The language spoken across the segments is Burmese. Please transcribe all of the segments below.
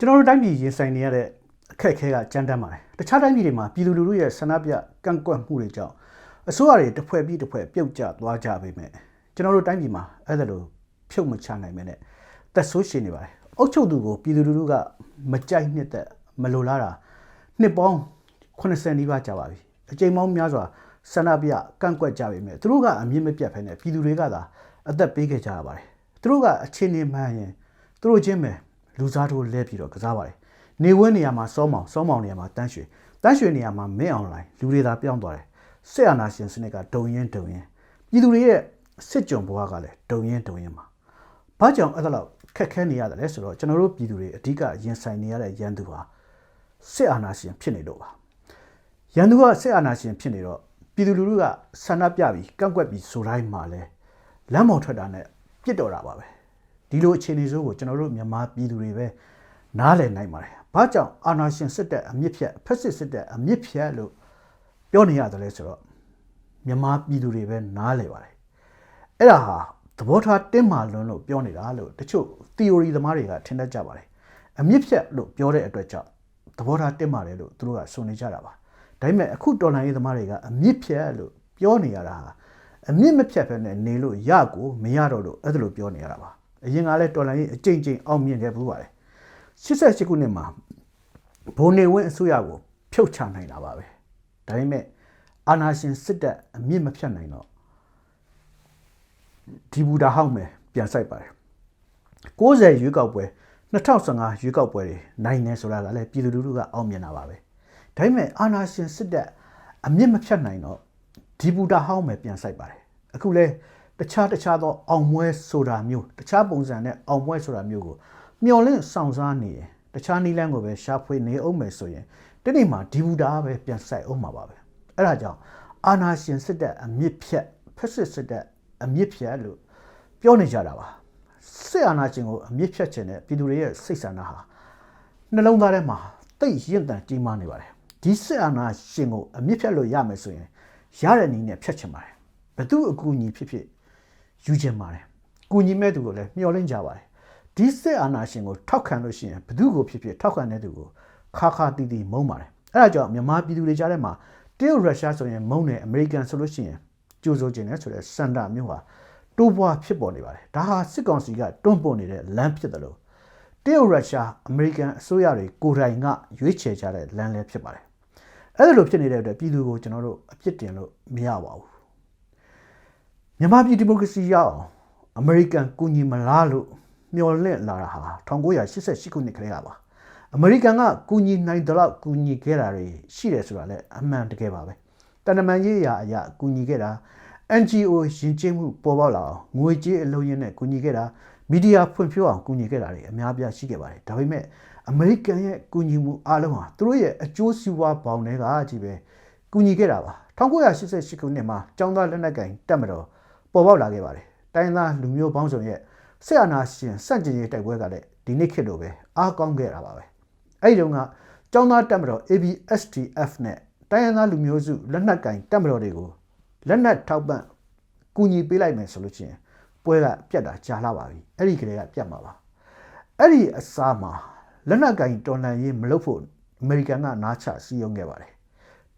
ကျွန်တော်တို့တိုင်းပြည်ရင်ဆိုင်နေရတဲ့အခက်အခဲကကြမ်းတမ်းပါတယ်တခြားတိုင်းပြည်တွေမှာပြည်သူလူထုရဲ့ဆန္ဒပြကန့်ကွက်မှုတွေကြောင့်အစိုးရတွေတစ်ဖွဲ့ပြီးတစ်ဖွဲ့ပြုတ်ကျသွားကြပေမဲ့ကျွန်တော်တို့တိုင်းပြည်မှာအဲ့ဒါလိုဖြုတ်မချနိုင်မဲ့နဲ့သက်ဆိုးရှင်နေပါတယ်အုပ်ချုပ်သူကိုပြည်သူလူထုကမကြိုက်နှစ်သက်မလိုလားတာနှစ်ပေါင်း80နီးပါးကြာပါပြီအကြိမ်ပေါင်းများစွာဆန္ဒပြကန့်ကွက်ကြပေမဲ့သူတို့ကအမြင့်မပြတ်ဖဲနဲ့ပြည်သူတွေကသာအသက်ပေးခဲ့ကြရပါတယ်သူတို့ကအခြေအနေမှန်ရင်သူတို့ချင်းပဲ လူစားထိုးလဲပြီးတော့ကစားပါတယ်နေဝဲနေရာမှာစောမောင်စောမောင်နေရာမှာတန်းရွှေတန်းရွှေနေရာမှာမင်းအောင်လိုင်းလူတွေသာပြောင်းသွားတယ်ဆက်အာနာရှင်စနစ်ကဒုံရင်ဒုံရင်ပြည်သူတွေရဲ့စစ်ကြုံဘဝကလည်းဒုံရင်ဒုံရင်မှာဘာကြောင့်အဲ့ဒါလောက်ခက်ခဲနေရတယ်လဲဆိုတော့ကျွန်တော်တို့ပြည်သူတွေအဓိကရင်ဆိုင်နေရတဲ့ရန်သူဟာစစ်အာဏာရှင်ဖြစ်နေလို့ပါရန်သူကစစ်အာဏာရှင်ဖြစ်နေတော့ပြည်သူလူထုကဆန္ဒပြပြီးကန့်ကွက်ပြီးဆိုတိုင်းမှာလဲလမ်းမောင်ထွက်တာနဲ့ပြစ်တော်တာပါပဲ ဒီလိုအခြေအနေဆိုးကိုကျွန်တော်တို့မြန်မာပြည်သူတွေပဲနားလည်နိုင်ပါတယ်ဘာကြောင့်အာဏာရှင်စစ်တပ်အမြင့်ဖြတ်ဖက်စစ်စစ်တပ်အမြင့်ဖြတ်လို့ပြောနေရတယ်လဲဆိုတော့မြန်မာပြည်သူတွေပဲနားလည်ပါတယ်အဲ့ဒါဟာသဘောထားတင်းမာလွန်းလို့ပြောနေတာလို့တချို့ theory သမားတွေကထင်တတ်ကြပါတယ်အမြင့်ဖြတ်လို့ပြောတဲ့အတွက်ကြောင့်သဘောထားတင်းမာတယ်လို့သူတို့ကဆိုနေကြတာပါဒါပေမဲ့အခုတော်လိုင်းရေးသမားတွေကအမြင့်ဖြတ်လို့ပြောနေရတာဟာအမြင့်မဖြတ်ဖက်နဲ့နေလို့ရကိုမရတော့လို့အဲ့ဒါလိုပြောနေရတာပါ အရင်ကလည်းတော်လိုင်းရေးအကြိမ်ကြိမ်အောင်မြင်ခဲ့ဘူးပါတယ်88ခုနှစ်မှာဘုံနေဝင်းအစိုးရကိုဖြုတ်ချနိုင်တာပါပဲဒါပေမဲ့အာနာရှင်စစ်တပ်အမြင့်မဖြတ်နိုင်တော့ဒီဘူတာဟောက်မယ်ပြန်ဆိုင်ပါတယ်60ရွေးကောက်ပွဲ2015ရွေးကောက်ပွဲတွေနိုင်နေဆိုတာကလည်းပြည်သူလူထုကအောင်မြင်တာပါပဲဒါပေမဲ့အာနာရှင်စစ်တပ်အမြင့်မဖြတ်နိုင်တော့ဒီဘူတာဟောက်မယ်ပြန်ဆိုင်ပါတယ်အခုလဲ တခြားတခြားသောအောင်မွဲဆိုတာမျိုးတခြားပုံစံနဲ့အောင်မွဲဆိုတာမျိုးကိုမျော်လင့်ဆောင်စားနေရင်တခြားနီးလန်းကိုပဲရှာဖွေနေအောင်မယ်ဆိုရင်ဒီနေ့မှာဒီဘူတာပဲပြန်ဆိုင်အောင်မှာပါပဲအဲ့ဒါကြောင့်အာနာရှင်စစ်တပ်အမြင့်ဖြတ်ဖက်စစ်စစ်တပ်အမြင့်ဖြတ်လို့ပြောနေကြတာပါစစ်အာဏာရှင်ကိုအမြင့်ဖြတ်ခြင်းနဲ့ပြည်သူတွေရဲ့စိတ်ဆန္ဒဟာနှလုံးသားထဲမှာတိတ်ရင့်တန်ကြီးမားနေပါတယ်ဒီစစ်အာဏာရှင်ကိုအမြင့်ဖြတ်လို့ရမယ်ဆိုရင်ရတဲ့နည်းနဲ့ဖြတ်ချင်ပါတယ်ဘသူအကူအညီဖြစ်ဖြစ် ယူချင်ပါတယ်ကူညီမဲ့သူကိုလည်းမျှော်လင့်ကြပါတယ်ဒီစစ်အာဏာရှင်ကိုထောက်ခံလို့ရှိရင်ဘသူကိုဖြစ်ဖြစ်ထောက်ခံတဲ့သူကိုခါခါတီးတီးမုန်းပါတယ်အဲ့ဒါကြောင့်မြန်မာပြည်သူတွေကြားထဲမှာတရုတ်ရုရှားဆိုရင်မုန်းတယ်အမေရိကန်ဆိုလို့ရှိရင်ကြိုးစိုးခြင်းနဲ့ဆိုတဲ့စန္ဒမျိုးဟာတိုးပွားဖြစ်ပေါ်နေပါတယ်ဒါဟာစစ်ကောင်စီကတွန်းပို့နေတဲ့လမ်းဖြစ်တယ်လို့တရုတ်ရုရှားအမေရိကန်အစိုးရတွေကိုယ်တိုင်ကရွေးချယ်ကြတဲ့လမ်းလည်းဖြစ်ပါတယ်အဲ့ဒါလိုဖြစ်နေတဲ့အတွက်ပြည်သူကိုကျွန်တော်တို့အပြစ်တင်လို့မရပါဘူး မြန်မာပြည်ဒီမိုကရေစီရအောင်အမေရိကန်ကူညီမလားလို့မျှော်လင့်လာတာဟာ1988ခုနှစ်ကလေးကပါအမေရိကန်ကကူညီနိုင်တယ်လို့ကူညီခဲ့တာတွေရှိတယ်ဆိုတာလည်းအမှန်တကယ်ပါပဲတန်တမန်ရေးရာအရာကူညီခဲ့တာ NGO ရင်ကျင်းမှုပေါ်ပေါက်လာအောင်ငွေကြေးအလုံးရင်းနဲ့ကူညီခဲ့တာမီဒီယာဖွံ့ဖြိုးအောင်ကူညီခဲ့တာတွေအများပြားရှိခဲ့ပါတယ်ဒါပေမဲ့အမေရိကန်ရဲ့ကူညီမှုအားလုံးဟာသူတို့ရဲ့အကျိုးစီးပွားပေါင်းတွေကကြီးပဲကူညီခဲ့တာပါ1988ခုနှစ်မှာကျောင်းသားလက်နက်ကင်တက်မတော် ပေါ်ပေါက်လာခဲ့ပါတယ်တိုင်းသားလူမျိုးပေါင်းစုံရဲ့ဆက်အာဏာရှင်စန့်ကျင်ရေးတိုက်ပွဲကလည်းဒီနေ့ခေတ်လိုပဲအားကောင်းခဲ့တာပါပဲအဲ့ဒီတုန်းကကျောင်းသားတက်မတော် ABSTF နဲ့တိုင်းရင်းသားလူမျိုးစုလက်နက်ကင်တက်မတော်တွေကိုလက်နက်ထောက်ပံ့ကူညီပေးလိုက်မယ်ဆိုလို့ချင်းပွဲကပြတ်တာကြာလာပါပြီအဲ့ဒီကလေးကပြတ်မှာပါအဲ့ဒီအစားမှာလက်နက်ကင်တော်လန်ရေးမလုပ်ဖို့အမေရိကန်ကနားချစီယုံခဲ့ပါတယ်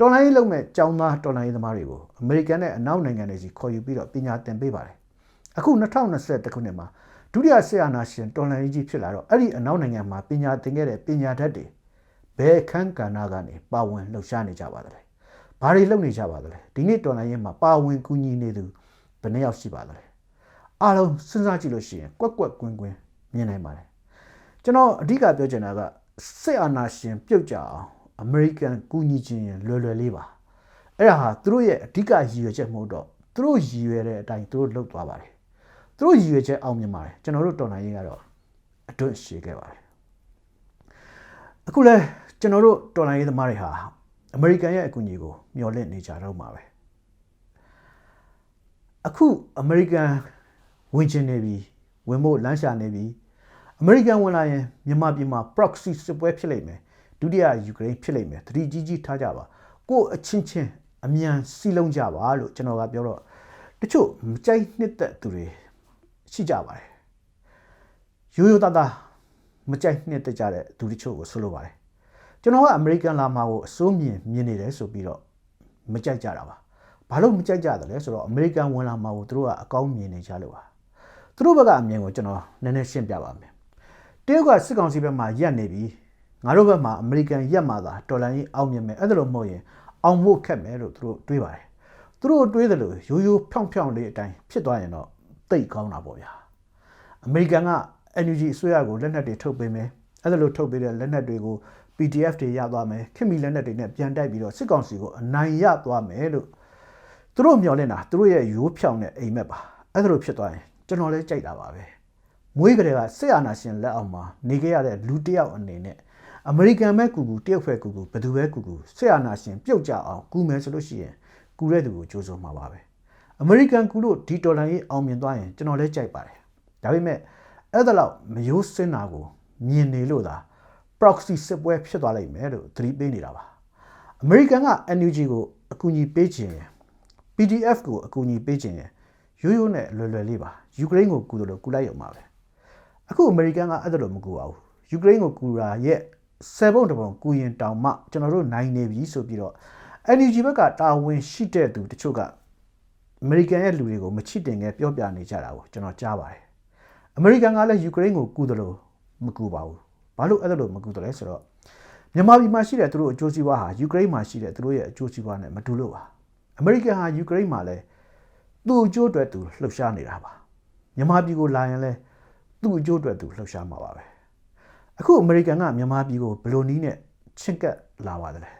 တော်လန်ရေးလုပ်မဲ့ចောင်းသားတော်လန်ရေးသမားတွေကိုအမေရိကန်နဲ့အနောက်နိုင်ငံတွေစီခေါ်ယူပြီးတော့ပညာသင်ပေးပါတယ်အခု2021ခုနှစ်မှာဒုတိယဆရာနာရှင်တော်လန်ရေးကြီးဖြစ်လာတော့အဲ့ဒီအနောက်နိုင်ငံမှာပညာသင်ခဲ့တဲ့ပညာတတ်တွေဘယ်အခန်းကဏ္ဍကနေပါဝင်လှုပ်ရှားနေကြပါသလဲဘာတွေလုပ်နေကြပါသလဲဒီနေ့တော်လိုင်းရင်မှာပါဝင်ကူညီနေသူဘယ်နှယောက်ရှိပါသလဲအားလုံးစဉ်းစားကြည့်လို့ရှိရင်ကွက်ကွက်ကွင်းကွင်းမြင်နိုင်ပါတယ်ကျွန်တော်အဓိကပြောချင်တာကစစ်အာဏာရှင်ပြုတ်ကြအောင် အမေရိကန်ကူညီခြင်းရင်လွယ်လွယ်လေးပါအဲ့ဒါဟာသူတို့ရဲ့အဓိကရည်ရွယ်ချက်မဟုတ်တော့သူတို့ရည်ရွယ်တဲ့အတိုင်းသူတို့လုပ်သွားပါတယ်သူတို့ရည်ရွယ်ချက်အောင်မြင်ပါတယ်ကျွန်တော်တို့တော်နိုင်ရေးကတော့အတွန့်ရှည်ခဲ့ပါတယ်အခုလဲကျွန်တော်တို့တော်လိုင်းရေးသမားတွေဟာအမေရိကန်ရဲ့အကူအညီကိုမျှော်လင့်နေကြတော့မှာပဲအခုအမေရိကန်ဝင်ချင်နေပြီဝင်ဖို့လမ်းရှာနေပြီအမေရိကန်ဝင်လာရင်မြန်မာပြည်မှာ proxy စစ်ပွဲဖြစ်လိမ့်မယ် ဒုတိယယူကရိန်းဖြစ်လိမ့်မယ်တတိကြီးကြီးထားကြပါကိုအချင်းချင်းအမြန်စီလုံးကြပါလို့ကျွန်တော်ကပြောတော့တချို့မကြိုက်နှစ်သက်သူတွေရှိကြပါတယ်ရိုးရိုးသားသားမမကြိုက်နှစ်သက်ကြတဲ့သူတချို့ကိုဆိုလိုပါတယ်ကျွန်တော်ကအမေရိကန်လာမှာကိုအစိုးမြင်မြင်နေတယ်ဆိုပြီးတော့မကြိုက်ကြတာပါဘာလို့မကြိုက်ကြတယ်လဲဆိုတော့အမေရိကန်ဝင်လာမှာကိုသူတို့ကအကောင်းမြင်နေကြလို့ပါသူတို့ဘက်ကအမြင်ကိုကျွန်တော်နည်းနည်းရှင်းပြပါမယ်တရုတ်ကစစ်ကောင်စီဘက်မှာရက်နေပြီ ငါတို့ဘက်မှာအမေရိကန်ရက်မှာသာတော်လန်ကြီးအောင်မြင်မယ်အဲ့ဒါလို့မဟုတ်ရင်အောင်ဖို့ခက်မယ်လို့သူတို့တွေးပါတယ်သူတို့တွေးတယ်လို့ရိုးရိုးဖြောင်းဖြောင်းလေးအတိုင်းဖြစ်သွားရင်တော့တိတ်ကောင်းတာပေါ့ဗျာအမေရိကန်က NUG အစိုးရကိုလက်နက်တွေထုတ်ပေးမယ်အဲ့ဒါလို့ထုတ်ပေးတဲ့လက်နက်တွေကို PDF တွေရသွားမယ်ခင်မီလက်နက်တွေနဲ့ပြန်တိုက်ပြီးတော့စစ်ကောင်စီကိုအနိုင်ရသွားမယ်လို့သူတို့မျှော်လင့်တာသူတို့ရဲ့ရိုးဖြောင်းတဲ့အိမ်မက်ပါအဲ့ဒါလို့ဖြစ်သွားရင်ကျွန်တော်လည်းကြိုက်တာပါပဲမွေးကလေးကစစ်အာဏာရှင်လက်အောက်မှာနေခဲ့ရတဲ့လူတစ်ယောက်အနေနဲ့ အမေရိကန်ပဲကူကူတရုတ်ဖဲကူကူဘယ်သူပဲကူကူစစ်အာဏာရှင်ပြုတ်ကြအောင်ကူမယ်ဆိုလို့ရှိရင်ကူတဲ့သူကိုကြိုးစုံမှာပါပဲအမေရိကန်ကူလို့ဒီဒေါ်လာရေးအောင်မြင်သွားရင်ကျွန်တော်လည်းကြိုက်ပါတယ်ဒါပေမဲ့အဲ့ဒါလောက်မယိုးစင်းတာကိုမြင်နေလို့သာ proxy စစ်ပွဲဖြစ်သွားလိမ့်မယ်လို့သတိပေးနေတာပါအမေရိကန်က NUG ကိုအကူအညီပေးခြင်း PDF ကိုအကူအညီပေးခြင်းရိုးရိုးနဲ့လွယ်လွယ်လေးပါယူကရိန်းကိုကူတယ်လို့ကူလိုက်ရုံပါပဲအခုအမေရိကန်ကအဲ့ဒါလို့မကူပါဘူးယူကရိန်းကိုကူတာရဲ့ ဆယ်ပုံတပုံကူရင်တောင်မှကျွန်တော်တို့နိုင်နေပြီဆိုပြီးတော့ NUG ဘက်ကတာဝန်ရှိတဲ့သူတချို့ကအမေရိကန်ရဲ့လူတွေကိုမချစ်တင်ငယ်ပြောပြနေကြတာကိုကျွန်တော်ကြားပါတယ်အမေရိကန်ကလည်းယူကရိန်းကိုကူတယ်လို့မကူပါဘူးဘာလို့အဲ့ဒါလို့မကူတယ်လဲဆိုတော့မြန်မာပြည်မှာရှိတဲ့သူတို့အကျိုးစီးပွားဟာယူကရိန်းမှာရှိတဲ့သူတို့ရဲ့အကျိုးစီးပွားနဲ့မတူလို့ပါအမေရိကန်ဟာယူကရိန်းမှာလည်းသူ့အကျိုးအတွက်သူလှုပ်ရှားနေတာပါမြန်မာပြည်ကိုလာရင်လည်းသူ့အကျိုးအတွက်သူလှုပ်ရှားမှာပါပဲ အခုအမေရိကန်ကမြန်မာပြည်ကိုဘယ်လိုနည်းနဲ့ချင့်ကပ်လာပါတယ်လဲ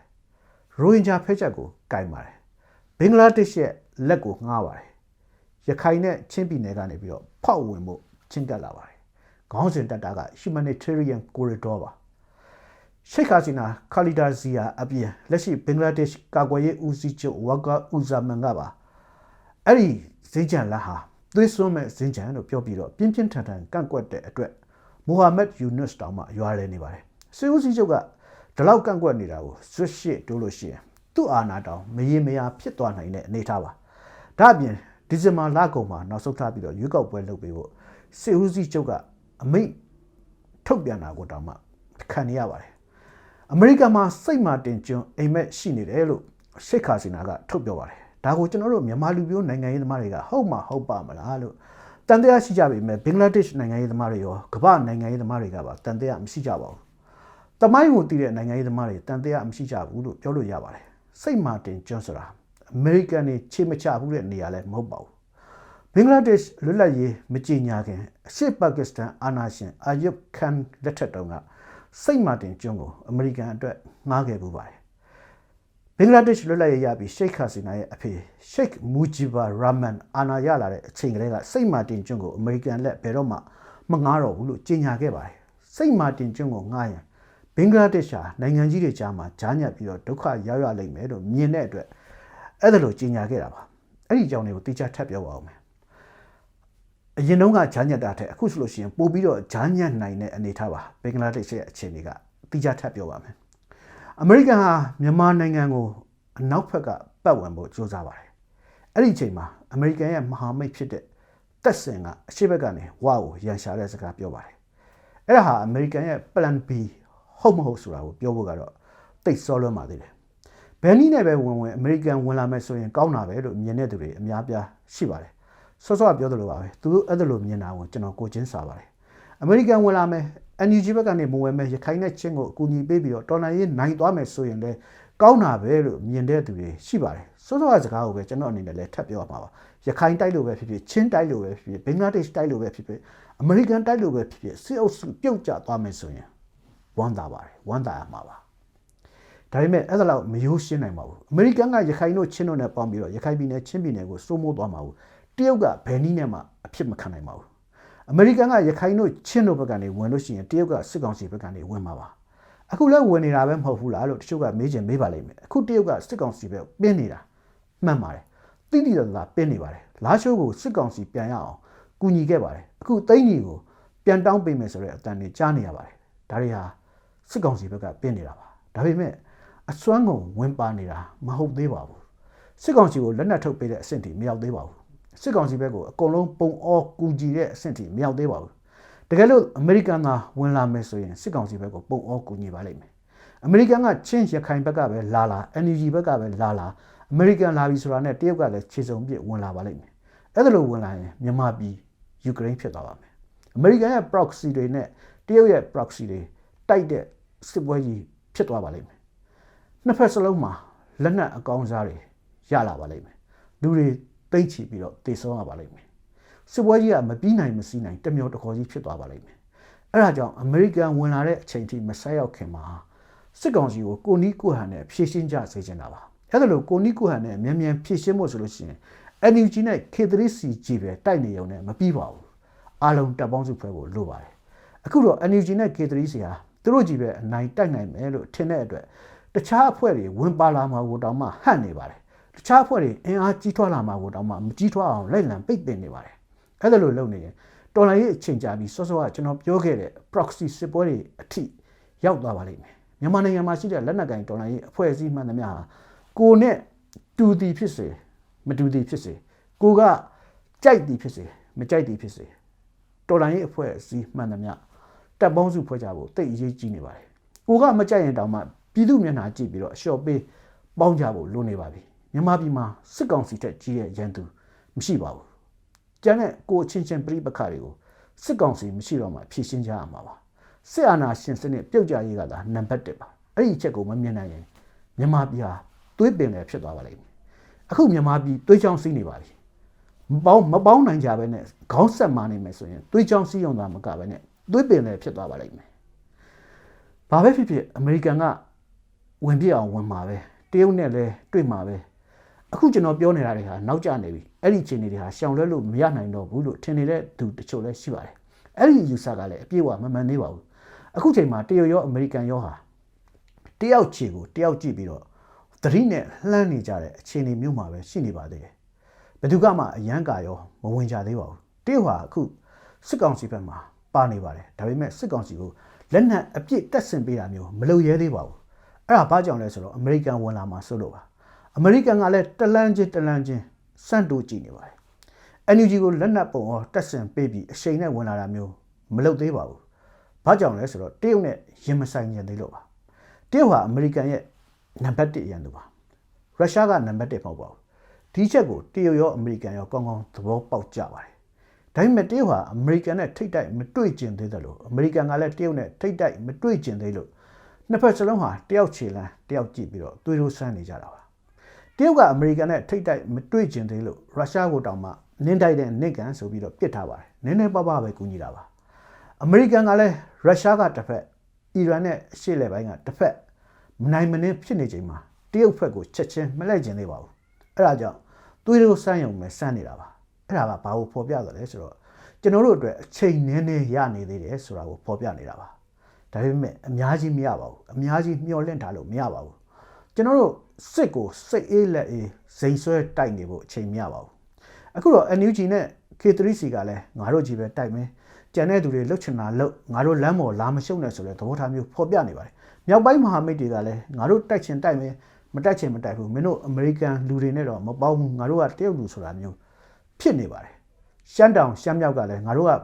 ရိုဟင်ဂျာဖက်ချက်ကိုကင်ပါတယ်ဘင်္ဂလားဒေ့ရှ်ရဲ့လက်ကိုငှားပါတယ်ရခိုင်နဲ့ချင်းပြည်နယ်ကနေပြီးတော့ဖောက်ဝင်မှုချင့်ကပ်လာပါတယ်ခေါင်းစဉ်တက်တာက humanitarian corridor ပါရှိတ်ခါစီနာခါလီဒါဇီယာအပြင်လက်ရှိဘင်္ဂလားဒေ့ရှ်ကာကွယ်ရေးဦးစီးချုပ်ဝါကာဦးဇာမန်ကပါအဲ့ဒီဇင်းကြံလက်ဟာသွေးစွန်းမဲ့ဇင်းကြံလို့ပြောပြီးတော့ပြင်းပြင်းထန်ထန်ကန့်ကွက်တဲ့အတွက် မိုဟာမက်ယူနွတ်တောင်မှရွာလဲနေပါတယ်ဆွေဦးစီးချုပ်ကဒီလောက်ကန့်ကွက်နေတာကိုဆွတ်ရှစ်တိုးလို့ရှိရင်သူ့အာဏာတောင်မရေမရာဖြစ်သွားနိုင်တဲ့အနေအထားပါဒါအပြင်ဒီဇင်ဘာလကုန်မှာနောက်ဆုံးထားပြီးတော့ရွေးကောက်ပွဲလုပ်ပေးဖို့စစ်ဦးစီးချုပ်ကအမိတ်ထုတ်ပြန်တာကိုတောင်မှခံနေရပါတယ်အမေရိကန်မှာစိတ်မာတင်ကျွန်းအိမ်မက်ရှိနေတယ်လို့ရှစ်ခါစီနာကထုတ်ပြောပါတယ်ဒါကိုကျွန်တော်တို့မြန်မာလူမျိုးနိုင်ငံရေးသမားတွေကဟုတ်မှာဟုတ်ပါမလားလို့ တန်တရားရှိကြပေမဲ့ဘင်္ဂလားဒေ့ရှ်နိုင်ငံရေးသမားတွေရောကမ္ဘာနိုင်ငံရေးသမားတွေကပါတန်တရားမရှိကြပါဘူးတမိုင်းကိုတည်တဲ့နိုင်ငံရေးသမားတွေတန်တရားမရှိကြဘူးလို့ပြောလို့ရပါတယ်စိတ်မာတင်ကျွန်းဆိုတာအမေရိကန်တွေခြေမချဘူးတဲ့နေရာလည်းမဟုတ်ပါဘူးဘင်္ဂလားဒေ့ရှ်လွတ်လပ်ရေးမကြေညာခင်အရှေ့ပါကစ္စတန်အာဏာရှင်အာယုဘ်ခန်လက်ထက်တုန်းကစိတ်မာတင်ကျွန်းကိုအမေရိကန်အတွက်ငှားခဲ့ပူပါတယ် ဘင်္ဂလားဒေ့ရှ်လွတ်လပ်ရေးရပြီးရှိတ်ခါစီနာရဲ့အဖေရှိတ်မူဂျီဘာရာမန်အာဏာရလာတဲ့အချိန်ကလေးကစိတ်မာတင်ကျွန်းကိုအမေရိကန်လက်ဘယ်တော့မှမငှားတော့ဘူးလို့ကြေညာခဲ့ပါတယ်စိတ်မာတင်ကျွန်းကိုငှားရင်ဘင်္ဂလားဒေ့ရှ်ဟာနိုင်ငံကြီးတွေကြားမှာဂျားညက်ပြီးတော့ဒုက္ခရောက်ရလိမ့်မယ်လို့မြင်တဲ့အတွက်အဲ့ဒါလိုကြေညာခဲ့တာပါအဲ့ဒီအကြောင်းတွေကိုတိကျထပ်ပြောပါဦးမယ်အရင်တုန်းကဂျာညက်တာထက်အခုဆိုလို့ရှိရင်ပို့ပြီးတော့ဂျာညက်နိုင်တဲ့အနေထားပါဘင်္ဂလားဒေ့ရှ်ရဲ့အခြေအနေကတိကျထပ်ပြောပါမယ် အမေရိကန်ဟာမြန်မာနိုင်ငံကိုအနောက်ဘက်ကပတ်ဝန်းဖို့ကြိုးစားပါတယ်အဲ့ဒီအချိန်မှာအမေရိကန်ရဲ့မဟာမိတ်ဖြစ်တဲ့တက်ဆင်ကအရှေ့ဘက်ကနေဝါကိုရန်ရှာတဲ့စကားပြောပါတယ်အဲ့ဒါဟာအမေရိကန်ရဲ့ plan B ဟုတ်မဟုတ်ဆိုတာကိုပြောဖို့ကတော့တိတ်စောလွန်းပါသေးတယ်ဘယ်နည်းနဲ့ပဲဝင်ဝင်အမေရိကန်ဝင်လာမယ်ဆိုရင်ကောင်းတာပဲလို့မြင်တဲ့သူတွေအများပြားရှိပါတယ်စောစောကပြောသလိုပါပဲသူတို့အဲ့ဒါလိုမြင်တာကိုကျွန်တော်ကိုချင်းစာပါတယ်အမေရိကန်ဝင်လာမယ် NUG ဘက်ကနေမဝင်မဲ့ရခိုင်နဲ့ချင်းကိုအကူအညီပေးပြီးတော့တော်လိုင်းရေးနိုင်သွားမယ်ဆိုရင်လည်းကောင်းတာပဲလို့မြင်တဲ့သူတွေရှိပါတယ်စောစောကစကားကိုပဲကျွန်တော်အနေနဲ့လည်းထပ်ပြောရမှာပါရခိုင်တိုက်လို့ပဲဖြစ်ဖြစ်ချင်းတိုက်လို့ပဲဖြစ်ဖြစ်ဘင်္ဂလားဒေ့ရှ်တိုက်လို့ပဲဖြစ်ဖြစ်အမေရိကန်တိုက်လို့ပဲဖြစ်ဖြစ်စစ်အုပ်စုပြုတ်ကျသွားမယ်ဆိုရင်ဝမ်းသာပါတယ်ဝမ်းသာရမှာပါဒါပေမဲ့အဲ့ဒါတော့မရိုးရှင်းနိုင်ပါဘူးအမေရိကန်ကရခိုင်တို့ချင်းတို့နဲ့ပေါင်းပြီးတော့ရခိုင်ပြည်နယ်ချင်းပြည်နယ်ကိုစိုးမိုးသွားမှာဘူးတရုတ်ကဘယ်နည်းနဲ့မှအဖြစ်မခံနိုင်ပါဘူး အမေရိကန်ကရခိုင်တို့ချင်းတို့ဘက်ကနေဝင်လို့ရှိရင်တရုတ်ကစစ်ကောင်စီဘက်ကနေဝင်မှာပါအခုလည်းဝင်နေတာပဲမဟုတ်ဘူးလားလို့တချို့ကမေးချင်မေးပါလိမ့်မယ်အခုတရုတ်ကစစ်ကောင်စီဘက်ပင်းနေတာမှန်ပါတယ်တိတိကျကျပင်းနေပါတယ်လာရှိုးကိုစစ်ကောင်စီပြန်ရအောင်ကူညီခဲ့ပါတယ်အခုသိန်းကြီးကိုပြန်တောင်းပေးမယ်ဆိုတဲ့အတန်တွေကြားနေရပါတယ်ဒါတွေဟာစစ်ကောင်စီဘက်ကပင်းနေတာပါဒါပေမဲ့အစွမ်းကုန်ဝင်ပါနေတာမဟုတ်သေးပါဘူးစစ်ကောင်စီကိုလက်နက်ထုတ်ပေးတဲ့အဆင့်ထိမရောက်သေးပါဘူး စစ်ကောင်စီဘက်ကိုအကုန်လုံးပုံအောကူကြည်တဲ့အဆင့်ထိမရောက်သေးပါဘူးတကယ်လို့အမေရိကန်ကဝင်လာမယ်ဆိုရင်စစ်ကောင်စီဘက်ကိုပုံအောကူညီပါလိမ့်မယ်အမေရိကန်ကချင်းရခိုင်ဘက်ကပဲလာလာ NUG ဘက်ကပဲလာလာအမေရိကန်လာပြီဆိုတာနဲ့တရုတ်ကလည်းခြေစုံပြစ်ဝင်လာပါလိမ့်မယ်အဲ့ဒါလိုဝင်လာရင်မြန်မာပြည်ယူကရိန်းဖြစ်သွားပါမယ်အမေရိကန်ရဲ့ proxy တွေနဲ့တရုတ်ရဲ့ proxy တွေတိုက်တဲ့စစ်ပွဲကြီးဖြစ်သွားပါလိမ့်မယ်နှစ်ဖက်စလုံးမှာလက်နက်အကောင်းစားတွေရလာပါလိမ့်မယ်လူတွေ တိတ်ချီပြီးတော့တေဆုံးရပါလိမ့်မယ်စစ်ပွဲကြီးကမပြီးနိုင်မစည်းနိုင်တမျောတခေါ်ကြီးဖြစ်သွားပါလိမ့်မယ်အဲ့ဒါကြောင့်အမေရိကန်ဝင်လာတဲ့အချိန်ထိမဆက်ရောက်ခင်မှာစစ်ကောင်စီကိုကိုနီးကိုဟန်နဲ့ဖြည့်ရှင်းကြစေချင်တာပါအဲ့ဒါလို့ကိုနီးကိုဟန်နဲ့မြန်မြန်ဖြည့်ရှင်းဖို့ဆိုလို့ရှိရင် NUG နဲ့ K3CG ပဲတိုက်နေုံနဲ့မပြီးပါဘူးအားလုံးတပ်ပေါင်းစုဖွဲ့ဖို့လိုပါတယ်အခုတော့ NUG နဲ့ K3C ဟာသူတို့ကြီးပဲအနိုင်တိုက်နိုင်မယ်လို့ထင်တဲ့အတွက်တခြားအဖွဲ့တွေဝင်ပါလာမှာကိုတောင်မှဟန့်နေပါတယ် တခြားအဖွဲ့တွေအင်အားကြီးထွားလာမှာကိုတောင်မှမကြီးထွားအောင်လိုက်လံပိတ်ပင်နေပါတယ်အဲ့ဒါလိုလုပ်နေရင်တော်လိုင်းရဲ့အချိန်ကြာပြီးစောစောကကျွန်တော်ပြောခဲ့တဲ့ proxy စစ်ပွဲတွေအထိရောက်သွားပါလိမ့်မယ်မြန်မာနိုင်ငံမှာရှိတဲ့လက်နက်ကင်တော်လိုင်းရဲ့အဖွဲ့အစည်းမှန်သမျှဟာကိုနဲ့တူတီဖြစ်စေမတူတီဖြစ်စေကိုကကြိုက်တီဖြစ်စေမကြိုက်တီဖြစ်စေတော်လိုင်းရဲ့အဖွဲ့အစည်းမှန်သမျှတပ်ပေါင်းစုဖွဲ့ကြဖို့တိတ်အရေးကြီးနေပါတယ်ကိုကမကြိုက်ရင်တောင်မှပြည်သူမျက်နှာကြည့်ပြီးတော့အလျှော့ပေးပေါင်းကြဖို့လိုနေပါပြီ မြန်မာပြည်မှာစစ်ကောင်စီတက်ကြီးရဲ့ရန်သူမရှိပါဘူးကျန်တဲ့ကိုချင်းချင်းပြိပခါတွေကိုစစ်ကောင်စီမရှိတော့မှဖြည့်ရှင်းကြရမှာပါစစ်အာဏာရှင်စနစ်ပြုတ်ကြရေးကသာနံပါတ်1ပါအဲ့ဒီအချက်ကိုမမြင်နိုင်ရင်မြန်မာပြည်ဟာသွေးပင်လည်းဖြစ်သွားပါလိမ့်မယ်အခုမြန်မာပြည်သွေးချောင်းစီးနေပါပြီမပေါင်းမပေါင်းနိုင်ကြပဲနဲ့ခေါင်းဆက်မာနေမယ်ဆိုရင်သွေးချောင်းစီးရုံသာမကပဲနဲ့သွေးပင်လည်းဖြစ်သွားပါလိမ့်မယ်ဘာပဲဖြစ်ဖြစ်အမေရိကန်ကဝင်ပြအောင်ဝင်မှာပဲတရုတ်နဲ့လည်းတွေ့မှာပဲ အခုကျွန်တော်ပြောနေတာတွေဟာနောက်ကျနေပြီအဲ့ဒီအခြေအနေတွေဟာရှောင်လွှဲလို့မရနိုင်တော့ဘူးလို့ထင်နေတဲ့သူတချို့လည်းရှိပါတယ်အဲ့ဒီယူဆကလည်းအပြည့်အဝမမှန်သေးပါဘူးအခုချိန်မှာတရုတ်ရောအမေရိကန်ရောဟာတယောက်ချီကိုတယောက်ကြည့်ပြီးတော့သတိနဲ့လှမ်းနေကြတဲ့အခြေအနေမျိုးမှာပဲရှိနေပါသေးတယ်ဘယ်သူကမှအရန်ကာရောမဝင်ကြသေးပါဘူးတရုတ်ဟာအခုစစ်ကောင်စီဘက်မှာပါနေပါတယ်ဒါပေမဲ့စစ်ကောင်စီကိုလက်နက်အပြည့်တက်ဆင်ပေးတာမျိုးမလုပ်ရဲသေးပါဘူးအဲ့ဒါဘာကြောင့်လဲဆိုတော့အမေရိကန်ဝင်လာမှာဆိုလို့ပါ အမေရိကန်ကလည်းတလန်းချင်းတလန်းချင်းစန့်တိုးကြည့်နေပါတယ် NUG ကိုလက်နက်ပုံရောတက်ဆင်ပေးပြီးအချိန်နဲ့ဝင်လာတာမျိုးမလုပ်သေးပါဘူးဘာကြောင့်လဲဆိုတော့တရုတ်နဲ့ရင်မဆိုင်ရင်သေးလို့ပါတရုတ်ဟာအမေရိကန်ရဲ့နံပါတ်1ရန်သူပါရုရှားကနံပါတ်1မဟုတ်ပါဘူးဒီချက်ကိုတရုတ်ရောအမေရိကန်ရောကောင်းကောင်းသဘောပေါက်ကြပါတယ်ဒါပေမဲ့တရုတ်ဟာအမေရိကန်နဲ့ထိတ်တိုက်မတွေ့ကျင်သေးတယ်လို့အမေရိကန်ကလည်းတရုတ်နဲ့ထိတ်တိုက်မတွေ့ကျင်သေးလို့နှစ်ဖက်စလုံးဟာတယောက်ခြေလန်းတယောက်ကြည့်ပြီးတော့သွေးထိုးဆန်းနေကြတာပါ တရုတ်ကအမေရိကန်နဲ့ထိတ်တိုက်မတွေ့ကျင်သေးလို့ရုရှားကိုတောင်မှနင်းတိုက်တဲ့နစ်ကန်ဆိုပြီးတော့ပြစ်ထားပါတယ်နင်းနေပပပဲကူညီတာပါအမေရိကန်ကလည်းရုရှားကတစ်ဖက်အီရန်နဲ့အရှေ့လယ်ပိုင်းကတစ်ဖက်မနိုင်မနှင်းဖြစ်နေချိန်မှာတရုတ်ဘက်ကိုချက်ချင်းမလိုက်ကျင်သေးပါဘူးအဲ့ဒါကြောင့်သွေးထိုးဆန်းယုံပဲဆန်းနေတာပါအဲ့ဒါကဘာကိုဖော်ပြတယ်လဲဆိုတော့ကျွန်တော်တို့အတွက်အချိန်နည်းနည်းရနေသေးတယ်ဆိုတာကိုဖော်ပြနေတာပါဒါပေမဲ့အများကြီးမရပါဘူးအများကြီးမျှော်လင့်ထားလို့မရပါဘူးကျွန်တော်တို့ စစ်ကိုစိတ်အေးလက်အေးဇိမ်ဆွဲတိုက်နေဖို့အချိန်မရပါဘူးအခုတော့ NUG နဲ့ K3C ကလည်းငါတို့ကြီးပဲတိုက်မယ်ကြံတဲ့သူတွေလှုပ်ချင်တာလှုပ်ငါတို့လမ်းပေါ်လာမရှုံနဲ့ဆိုလဲသဘောထားမျိုးဖော်ပြနေပါတယ်မြောက်ပိုင်းမဟာမိတ်တွေကလည်းငါတို့တိုက်ချင်တိုက်မယ်မတိုက်ချင်မတိုက်ဘူးမင်းတို့အမေရိကန်လူတွေနဲ့တော့မပေါင်းဘူးငါတို့ကတရုတ်လူဆိုတာမျိုးဖြစ်နေပါတယ်ရှမ်းတောင်ရှမ်းမြောက်ကလည်းငါတို့ကဘယ်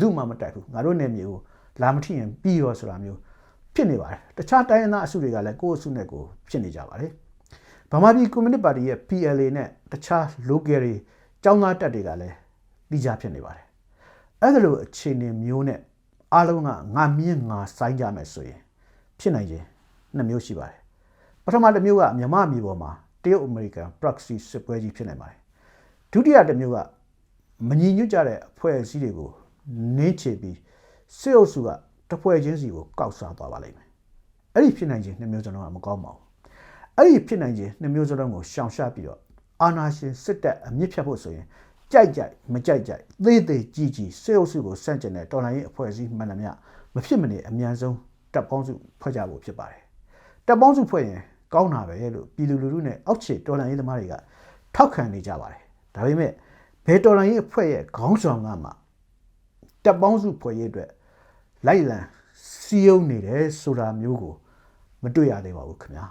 သူမှမတိုက်ဘူးငါတို့နယ်မြေကိုလာမထိရင်ပြီးရောဆိုတာမျိုး ဖြစ်နေပါတယ်တခြားတိုင်းရင်းသားအစုတွေကလည်းကိုယ့်အစုနဲ့ကိုဖြစ်နေကြပါတယ်ဗမာပြည်ကွန်မြူနတီပါတီရဲ့ PLA နဲ့တခြား local တွေចောင်းသားတက်တွေကလည်းပြီးကြဖြစ်နေပါတယ်အဲ့ဒါလိုအခြေအနေမျိုးနဲ့အားလုံးကငါမြင့်ငါစိုင်းကြမယ်ဆိုရင်ဖြစ်နိုင်ခြင်းနှစ်မျိုးရှိပါတယ်ပထမတစ်မျိုးကမြမမျိုးပေါ်မှာတရုတ်အမေရိကန် proxy စစ်ပွဲကြီးဖြစ်နေပါတယ်ဒုတိယတစ်မျိုးကမညီညွတ်ကြတဲ့အဖွဲ့အစည်းတွေကိုနင်းချပြီးစစ်အုပ်စုက တဖွဲ့ချင်းစီကိုကောက်စားသွားပါလိမ့်မယ်အဲ့ဒီဖြစ်နိုင်ခြင်းနှစ်မျိုးစလုံးကမကောင်းပါဘူးအဲ့ဒီဖြစ်နိုင်ခြင်းနှစ်မျိုးစလုံးကိုရှောင်ရှားပြီးတော့အာနာရှင်စစ်တပ်အမြင့်ဖြတ်ဖို့ဆိုရင်ကြိုက်ကြိုက်မကြိုက်ကြိုက်သေးသေးကြီးကြီးစစ်အုပ်စုကိုစန့်ကျင်တဲ့တော်လှန်ရေးအဖွဲ့အစည်းမှန်သမျှမဖြစ်မနေအမြန်ဆုံးတပ်ပေါင်းစုဖွဲ့ကြဖို့ဖြစ်ပါတယ်တပ်ပေါင်းစုဖွဲ့ရင်ကောင်းတာပဲလို့ပြည်သူလူထုနဲ့အောက်ခြေတော်လှန်ရေးသမားတွေကထောက်ခံနေကြပါတယ်ဒါပေမဲ့ဘယ်တော်လှန်ရေးအဖွဲ့ရဲ့ခေါင်းဆောင်ကမှတပ်ပေါင်းစုဖွဲ့ရေးအတွက် လိုက်လံစီယုံနေတယ်ဆိုတာမျိုးကိုမတွေ့ရသေးပါဘူးခင်ဗျာ